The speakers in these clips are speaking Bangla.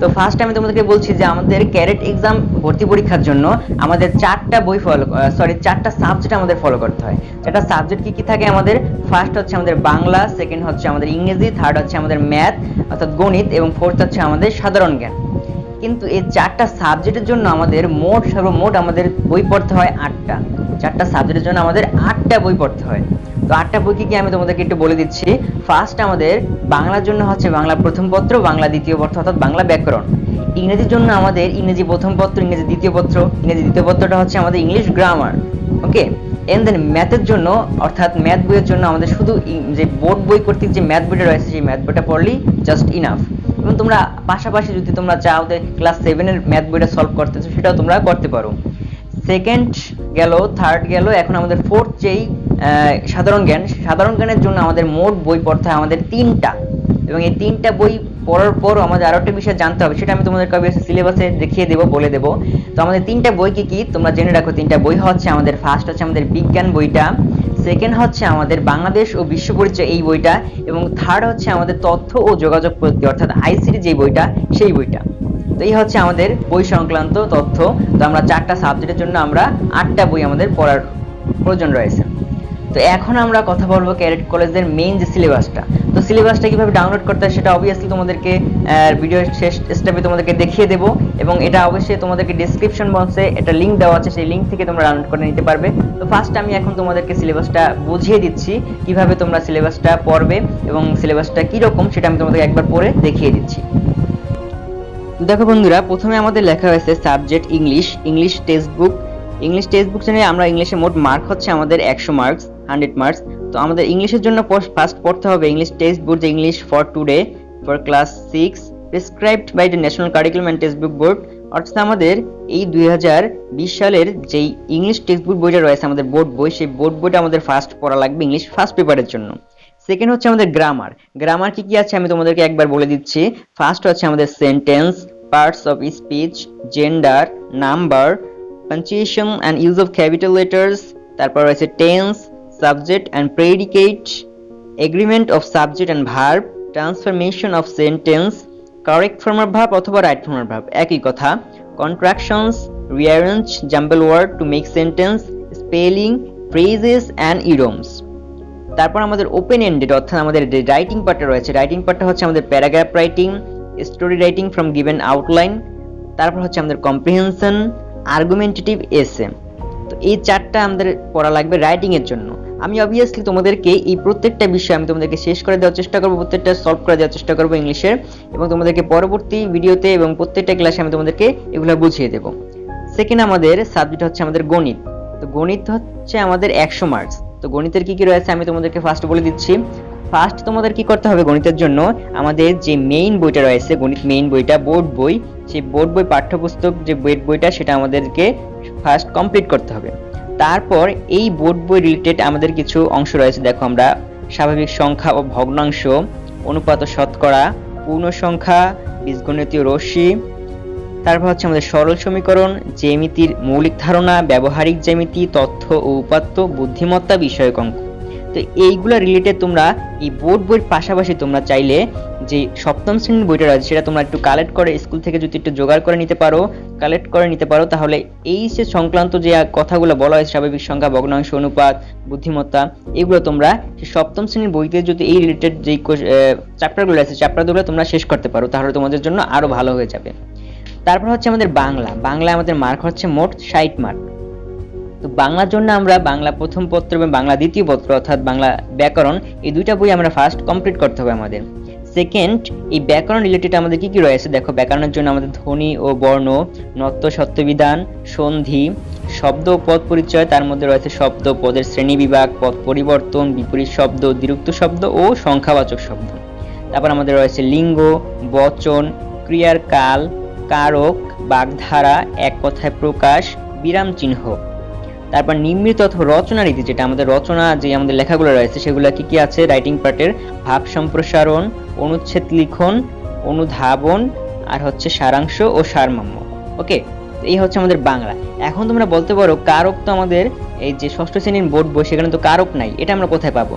তো ফার্স্ট আমি তোমাদেরকে বলছি যে আমাদের ক্যারেট এক্সাম ভর্তি পরীক্ষার জন্য আমাদের চারটা বই ফলো সরি চারটা সাবজেক্ট আমাদের ফলো করতে হয়। চারটা সাবজেক্ট কি কি থাকে আমাদের? ফার্স্ট হচ্ছে আমাদের বাংলা সেকেন্ড হচ্ছে আমাদের ইংরেজি থার্ড হচ্ছে আমাদের ম্যাথ অর্থাৎ গণিত, এবং ফোর্থ হচ্ছে আমাদের সাধারণ জ্ঞান। কিন্তু এই চারটা সাবজেক্টের জন্য আমাদের মোট, সর্বমোট আমাদের বই পড়তে হয় আটটা। চারটা সাবজেক্টের জন্য আমাদের আটটা বই পড়তে হয়। তো আটটা বই কি আমি তোমাদেরকে একটু বলে দিচ্ছি। ফার্স্ট আমাদের বাংলার জন্য হচ্ছে বাংলা প্রথম পত্র, বাংলা দ্বিতীয় পত্র অর্থাৎ বাংলা ব্যাকরণ। ইংরেজির জন্য আমাদের ইংরেজি প্রথম পত্র, ইংরেজি দ্বিতীয় পত্র, ইংরেজি দ্বিতীয় পত্রটা হচ্ছে আমাদের English grammar okay and then ম্যাথের জন্য, অর্থাৎ ম্যাথ বইয়ের জন্য আমাদের শুধু যে বোর্ড বই কর্তৃক যে ম্যাথ বইটা রয়েছে, সেই ম্যাথ বইটা পড়লেই জাস্ট ইনাফ এবং তোমরা পাশাপাশি যদি তোমরা চাও যে ক্লাস সেভেনের ম্যাথ বইটা সলভ করতেছো সেটাও তোমরা করতে পারো। সেকেন্ড গেল থার্ড গেল, এখন আমাদের ফোর্থ যেই সাধারণ জ্ঞান। সাধারণ জ্ঞানের জন্য আমাদের মোট বই পড়তে হয় আমাদের তিনটা। এবং এই তিনটা বই পড়ার পর আমাদের আরও একটা বিষয় জানতে হবে, সেটা আমি তোমাদের কবে সিলেবাসে দেখিয়ে দেবো, বলে দেবো। তো আমাদের তিনটা বই কি? কি তোমরা জেনে রাখো, তিনটা বই হচ্ছে আমাদের ফার্স্ট হচ্ছে আমাদের বিজ্ঞান বইটা সেকেন্ড হচ্ছে আমাদের বাংলাদেশ ও বিশ্ব পরিচয় এই বইটা, এবং থার্ড হচ্ছে আমাদের তথ্য ও যোগাযোগ প্রযুক্তি, অর্থাৎ আইসিটি যে বইটা, সেই বইটা। তো এই হচ্ছে আমাদের বই সংক্রান্ত তথ্য। তো আমরা চারটা সাবজেক্টের জন্য আমরা আটটা বই আমাদের পড়ার প্রয়োজন রয়েছে। তো এখন আমরা কথা বলব ক্যারেট কলেজের মেইন যে সিলেবাসটা তো সিলেবাসটা কীভাবে ডাউনলোড করতে হয় সেটা অবভিয়াসলি তোমাদেরকে ভিডিও শেষ স্টেপে তোমাদেরকে দেখিয়ে দেবো এবং এটা অবশ্যই তোমাদেরকে ডেসক্রিপশন বক্সে একটা লিঙ্ক দেওয়া আছে, সেই লিঙ্ক থেকে তোমরা ডাউনলোড করে নিতে পারবে। তো ফার্স্ট আমি এখন তোমাদেরকে সিলেবাসটা বুঝিয়ে দিচ্ছি, কীভাবে তোমরা সিলেবাসটা পড়বে এবং সিলেবাসটা কীরকম সেটা আমি তোমাদেরকে একবার পড়ে দেখিয়ে দিচ্ছি। দেখো বন্ধুরা, প্রথমে আমাদের লেখা হয়েছে subject English English textbook English textbook জানিয়ে আমরা ইংলিশে মোট মার্ক হচ্ছে আমাদের একশো মার্কস হান্ড্রেড মার্কস। তো আমাদের ইংলিশের জন্য ফার্স্ট পড়তে হবে English textbook English for today for class six prescribed by the national curriculum and textbook board অর্থাৎ আমাদের এই দুই হাজার বিশ সালের যেই ইংলিশ টেক্সট বুক বইটা রয়েছে, আমাদের বোর্ড বই, সেই বোর্ড বইটা আমাদের ফার্স্ট পড়া লাগবে ইংলিশ ফার্স্ট পেপারের জন্য। সেকেন্ড হচ্ছে আমাদের গ্রামার গ্রামার কি কি আছে আমি তোমাদেরকে একবার বলে দিচ্ছি। ফার্স্ট হচ্ছে আমাদের sentence parts of speech gender number punctuation and use of capital letters তারপর রয়েছে tense subject and predicate agreement of subject and verb transformation of sentence correct form of verb অথবা রাইট ফর্মার ভাব একই কথা contractions rearrange jumble word to make sentence spelling phrases and idioms তারপর আমাদের ওপেন এন্ডেড অর্থাৎ আমাদের যে রাইটিং পার্টটা রয়েছে রাইটিং পার্টটা হচ্ছে আমাদের paragraph writing story writing from given outline তারপর হচ্ছে আমাদের কম্প্রিহেনশন আর্গুমেন্টেটিভ এসে এই চারটা আমাদের পড়া লাগবে রাইটিং এর জন্য। আমি অবভিয়াসলি তোমাদেরকে এই প্রত্যেকটা বিষয় আমি তোমাদেরকে শেষ করে দেওয়ার চেষ্টা করব, প্রত্যেকটা সলভ করে দেওয়ার চেষ্টা করব ইংলিশের এবং তোমাদেরকে পরবর্তী ভিডিওতে এবং প্রত্যেকটা ক্লাসে আমি তোমাদেরকে এগুলো বুঝিয়ে দেবো। সেকেন্ড আমাদের সাবজেক্ট হচ্ছে আমাদের গণিত। তো গণিত হচ্ছে আমাদের একশো মার্কস তো গণিতের কি কি রয়েছে আমি তোমাদেরকে ফার্স্ট বলে দিচ্ছি। ফার্স্ট তোমাদের কি করতে হবে গণিতের জন্য? আমাদের যে মেইন বইটা রয়েছে, গণিত মেইন বইটা বোর্ড বই, সেই বোর্ড বই পাঠ্যপুস্তক যে বইয়ের বইটা, সেটা আমাদেরকে ফার্স্ট কমপ্লিট করতে হবে। তারপর এই বোর্ড বই রিলেটেড আমাদের কিছু অংশ রয়েছে। দেখো আমরা স্বাভাবিক সংখ্যা ও ভগ্নাংশ, অনুপাত শতকরা, পূর্ণ সংখ্যা, বীজগণিতীয় রশ্মি, তারপর হচ্ছে আমাদের সরল সমীকরণ, জ্যামিতির মৌলিক ধারণা, ব্যবহারিক জ্যামিতি, তথ্য ও উপাত্ত, বুদ্ধিমত্তা বিষয়ক অঙ্ক। তো এইগুলো রিলেটেড তোমরা এই বোর্ড বইয়ের পাশাপাশি তোমরা চাইলে যে সপ্তম শ্রেণির বইটা রয়েছে, সেটা তোমরা একটু কালেক্ট করে স্কুল থেকে যদি একটু জোগাড় করে নিতে পারো কালেক্ট করে নিতে পারো, তাহলে এই যে সংক্রান্ত যে কথাগুলো বলা হয়, স্বাভাবিক সংখ্যা, ভগ্নাংশ, অনুপাত, বুদ্ধিমত্তা, এগুলো তোমরা সপ্তম শ্রেণির বইতে যদি এই রিলেটেড যেই চ্যাপ্টারগুলো আছে চ্যাপ্টারগুলো তোমরা শেষ করতে পারো, তাহলে তোমাদের জন্য আরও ভালো হয়ে যাবে। তারপর হচ্ছে আমাদের বাংলা। বাংলা আমাদের মার্ক হচ্ছে মোট ষাট মার্ক তো বাংলার জন্য আমরা বাংলা প্রথম পত্র এবং বাংলা দ্বিতীয় পত্র অর্থাৎ বাংলা ব্যাকরণ, এই দুইটা বই আমরা ফার্স্ট কমপ্লিট করতে হবে আমাদের। সেকেন্ড এই ব্যাকরণ রিলেটেড আমাদের কি কি রয়েছে? দেখো, ব্যাকরণের জন্য আমাদের ধ্বনি ও বর্ণ, নত্য, সত্যবিধান, সন্ধি, শব্দ ও পদ পরিচয়, তার মধ্যে রয়েছে শব্দ, পদের শ্রেণি বিভাগ, পদ পরিবর্তন, বিপরীত শব্দ, দ্বিরুক্ত শব্দ ও সংখ্যাবাচক শব্দ। তারপর আমাদের রয়েছে লিঙ্গ, বচন, ক্রিয়ার কাল, কারক, বাগধারা, এক কথায় প্রকাশ, বিরাম চিহ্ন। তারপর নিম্নিত অথবা রচনা রীতি যেটা আমাদের রচনা, যে আমাদের লেখাগুলো রয়েছে, সেগুলো কি কি আছে? রাইটিং পার্টের ভাব সম্প্রসারণ, অনুচ্ছেদ লিখন, অনুধাবন, আর হচ্ছে সারাংশ ও সারমর্ম। ওকে এই হচ্ছে আমাদের বাংলা। এখন তোমরা বলতে পারো, কারক তো আমাদের এই যে ষষ্ঠ শ্রেণির বোর্ড বই, সেখানে তো কারক নাই, এটা আমরা কোথায় পাবো?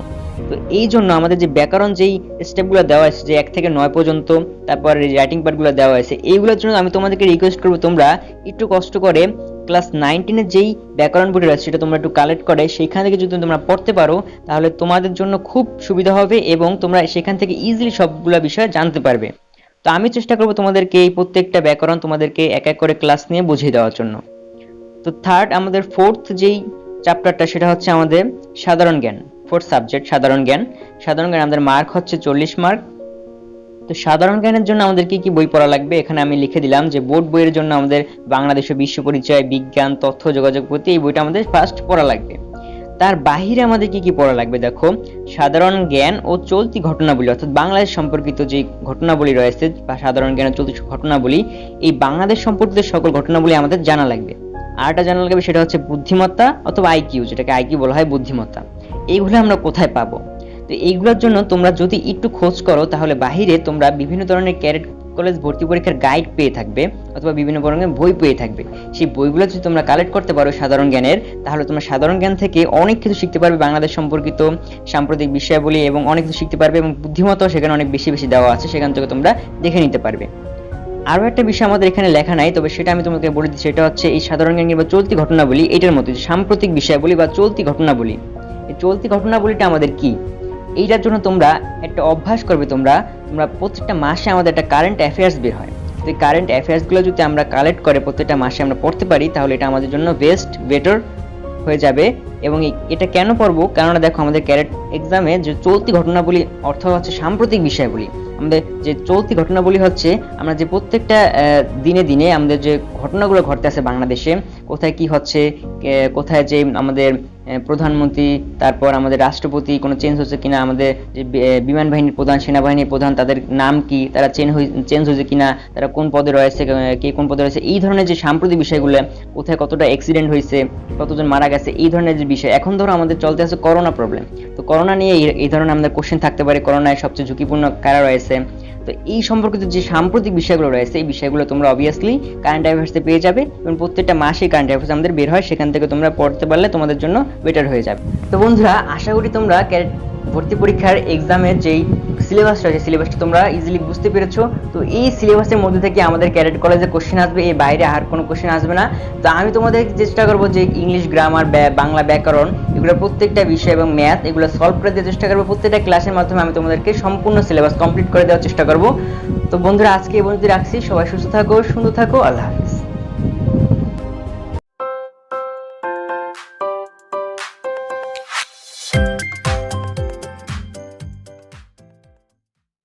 তো এই জন্য আমাদের যে ব্যাকরণ, যেই স্টেপগুলো দেওয়া আছে যে এক থেকে নয় পর্যন্ত, তারপর রাইটিং পার্টগুলো দেওয়া আছে এইগুলোর জন্য আমি তোমাদেরকে রিকোয়েস্ট করব তোমরা, একটু কষ্ট করে ক্লাস নাইনটিনের যেই ব্যাকরণ বইটা রয়েছে সেটা তোমরা একটু কালেক্ট করে, সেইখান থেকে যদি তোমরা পড়তে পারো, তাহলে তোমাদের জন্য খুব সুবিধা হবে এবং তোমরা সেখান থেকে ইজিলি সবগুলো বিষয় জানতে পারবে। তো আমি চেষ্টা করব তোমাদেরকে এই প্রত্যেকটা ব্যাকরণ তোমাদেরকে এক এক করে ক্লাস নিয়ে বুঝিয়ে দেওয়ার জন্য। তো থার্ড আমাদের ফোর্থ যেই চ্যাপ্টারটা সেটা হচ্ছে আমাদের সাধারণ জ্ঞান ফোর্থ সাবজেক্ট সাধারণ জ্ঞান। সাধারণ জ্ঞান আমাদের মার্ক হচ্ছে চল্লিশ মার্ক তো সাধারণ জ্ঞানের জন্য আমাদের কি কি বই পড়া লাগবে? এখানে আমি লিখে দিলাম যে, বোর্ড বইয়ের জন্য আমাদের বাংলাদেশ বিশ্ব পরিচয়, বিজ্ঞান, তথ্য, যোগাযোগ প্রতি এই বইটা আমাদের ফার্স্ট পড়া লাগবে। তার বাহিরে আমাদের কি কি পড়া লাগবে? দেখো, সাধারণ জ্ঞান ও চলতি ঘটনাবলী, অর্থাৎ বাংলাদেশ সম্পর্কিত যে ঘটনাবলী রয়েছে, বা সাধারণ জ্ঞান ও চলতি ঘটনাবলী, এই বাংলাদেশ সম্পর্কিত সকল ঘটনাবলী আমাদের জানা লাগবে। আরেকটা জানা লাগবে, সেটা হচ্ছে বুদ্ধিমত্তা অথবা আইকিউ, যেটাকে আইকিউ বলা হয় বুদ্ধিমত্তা। এইগুলো আমরা কোথায় পাবো? তো এইগুলোর জন্য তোমরা যদি একটু খোঁজ করো, তাহলে বাহিরে তোমরা বিভিন্ন ধরনের ক্যারেট কলেজ ভর্তি পরীক্ষার গাইড পেয়ে থাকবে অথবা বিভিন্ন ধরনের বই পেয়ে থাকবে। সেই বইগুলো যদি তোমরা কালেক্ট করতে পারো সাধারণ জ্ঞানের, তাহলে তোমরা সাধারণ জ্ঞান থেকে অনেক কিছু শিখতে পারবে বাংলাদেশ সম্পর্কিত সাম্প্রতিক বিষয়াবলী এবং অনেক কিছু শিখতে পারবে এবং বুদ্ধিমত্তাও সেখানে অনেক বেশি বেশি দেওয়া আছে, সেখান থেকে তোমরা দেখে নিতে পারবে। আরও একটা বিষয় আমাদের এখানে লেখা নাই, তবে সেটা আমি তোমাকে বলে দিচ্ছি সেটা হচ্ছে এই সাধারণ জ্ঞান বা চলতি ঘটনাবলী, এটার মতো সাম্প্রতিক বিষয়াবলী বা চলতি ঘটনাবলী। এই চলতি ঘটনাবলীটা আমাদের কি? এইটার জন্য তোমরা একটা অভ্যাস করবে তোমরা তোমরা প্রত্যেকটা মাসে আমাদের একটা কারেন্ট অ্যাফেয়ার্স বের হয়। তো এই কারেন্ট অ্যাফেয়ার্সগুলো যদি আমরা কালেক্ট করে প্রত্যেকটা মাসে আমরা পড়তে পারি, তাহলে এটা আমাদের জন্য বেস্ট বেটার হয়ে যাবে। এবং এটা কেন পড়ব? কেননা দেখো আমাদের ক্যারেট এক্সামে যে চলতি ঘটনাবলী, অর্থ হচ্ছে সাম্প্রতিক বিষয়গুলি আমাদের যে চলতি ঘটনাবলী হচ্ছে, আমরা যে প্রত্যেকটা দিনে দিনে আমাদের যে ঘটনাগুলো ঘটতে আছে বাংলাদেশে, কোথায় কি হচ্ছে কোথায় যে আমাদের প্রধানমন্ত্রী, তারপর আমাদের রাষ্ট্রপতি, কোনো চেঞ্জ হচ্ছে কিনা, আমাদের যে বিমান বাহিনীর প্রধান, সেনাবাহিনীর প্রধান, তাদের নাম কি, তারা চেঞ্জ চেঞ্জ হয়েছে কিনা, তারা কোন পদে রয়েছে কে কোন পদে রয়েছে, এই ধরনের যে সাম্প্রতিক বিষয়গুলো, কোথায় কতটা অ্যাক্সিডেন্ট হয়েছে, কতজন মারা গেছে, এই ধরনের যে বিষয়, এখন ধরো আমাদের চলতে আছে করোনা প্রবলেম তো করোনা নিয়ে এই ধরনের আমাদের কোশ্চেন থাকতে পারে করোনায় সবচেয়ে ঝুঁকিপূর্ণ কারা রয়েছে? তো এই সম্পর্কিত যে সাম্প্রতিক বিষয়গুলো রয়েছে, এই বিষয়গুলো তোমরা অবভিয়াসলি কারেন্ট অ্যাফেয়ার্সে পেয়ে যাবে এবং প্রত্যেকটা মাসে কারেন্ট অ্যাফেয়ার্স আমাদের বের হয়, সেখান থেকে তোমরা পড়তে পারলে তোমাদের জন্য বেটার হয়ে যাবে। তো বন্ধুরা, আশা করি তোমরা ক্যারেট ভর্তি পরীক্ষার এক্সামের যেই সিলেবাসটা আছে সিলেবাসটা তোমরা ইজিলি বুঝতে পেরেছ, তো এই সিলেবাসের মধ্যে থেকে আমাদের ক্যারেট কলেজে কোশ্চেন আসবে, এর বাইরে আর কোনো কোশ্চেন আসবে না। তো আমি তোমাদের চেষ্টা করব যে ইংলিশ গ্রামার বাংলা ব্যাকরণ এগুলো প্রত্যেকটা বিষয় এবং ম্যাথ এগুলো সলভ করে দেওয়ার চেষ্টা করব। প্রত্যেকটা ক্লাসের মাধ্যমে আমি তোমাদেরকে সম্পূর্ণ সিলেবাস কমপ্লিট করে দেওয়ার চেষ্টা করব। তো বন্ধুরা, আজকে এই পর্যন্ত রাখছি। সবাই সুস্থ থাকো, সুন্দর থাকো। আল্লাহ